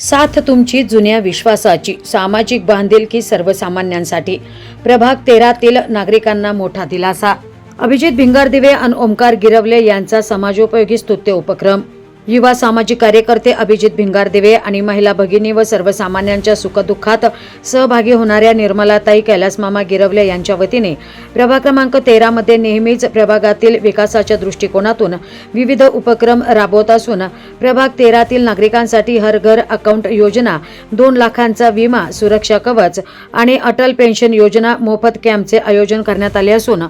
साथ तुमची जुन्या विश्वासाची सामाजिक बांधिलकी सर्वसामान्यांसाठी. प्रभाग तेरातील नागरिकांना मोठा दिलासा. अभिजित भिंगारदिवे आणि ओमकार गिरवले यांचा समाजोपयोगी स्तुत्य उपक्रम. युवा सामाजिक कार्यकर्ते अभिजित भिंगारदिवे आणि महिला भगिनी व सर्वसामान्यांच्या सुखदुःखात सहभागी होणाऱ्या निर्मलाताई कैलासमामा गिरवले यांच्या वतीने प्रभाग क्रमांक तेरामध्ये नेहमीच प्रभागातील विकासाच्या दृष्टिकोनातून विविध उपक्रम राबवत असून प्रभाग तेरातील नागरिकांसाठी हर घर अकाउंट योजना दोन लाखांचा विमा सुरक्षा कवच आणि अटल पेन्शन योजना मोफत कॅम्पचे आयोजन करण्यात आले असून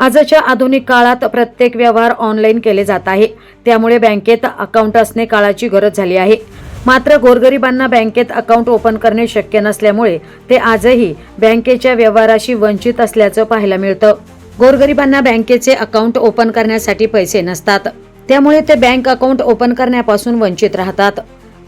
आजच्या आधुनिक काळात प्रत्येक व्यवहार ऑनलाईन केले जात आहे. त्यामुळे बँकेत अकाउंट असणे काळाची गरज झाली आहे. मात्र गोरगरिबांना बँकेत अकाउंट ओपन करणे शक्य नसल्यामुळे ते आजही बँकेच्या व्यवहाराशी वंचित असल्याचं पाहायला मिळतं. गोरगरिबांना बँकेचे अकाउंट ओपन करण्यासाठी पैसे नसतात. त्यामुळे ते बँक अकाउंट ओपन करण्यापासून वंचित राहतात.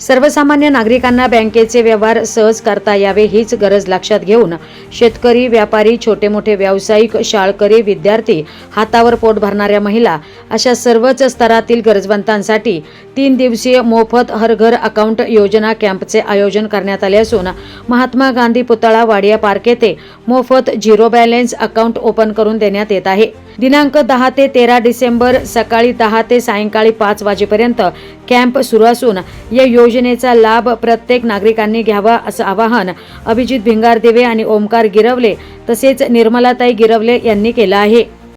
सर्वसामान्य नागरिकांना बँकेचे व्यवहार सहज करता यावे हीच गरज लक्षात घेऊन शेतकरी व्यापारी छोटे मोठे व्यावसायिक शाळकरी विद्यार्थी हातावर पोट भरणाऱ्या महिला अशा सर्वच स्तरातील गरजवंतांसाठी तीन दिवसीय मोफत हर घर अकाउंट योजना कॅम्पचे आयोजन करण्यात आले असून महात्मा गांधी पुतळा वाडिया पार्क येथे मोफत झिरो बॅलन्स अकाउंट ओपन करून देण्यात येत आहे. दिनांक दहा ते तेरा डिसेंबर सकाळी दहा ते सायंकाळी पाच वाजेपर्यंत कॅम्प सुरू असून या योजनेचा लाभ प्रत्येक नागरिकांनी घ्यावा असं आवाहन अभिजित भिंगारदेवे आणि ओमकार गिरवले तसेच निर्मलाताई गिरवले यांनी केलं आहे.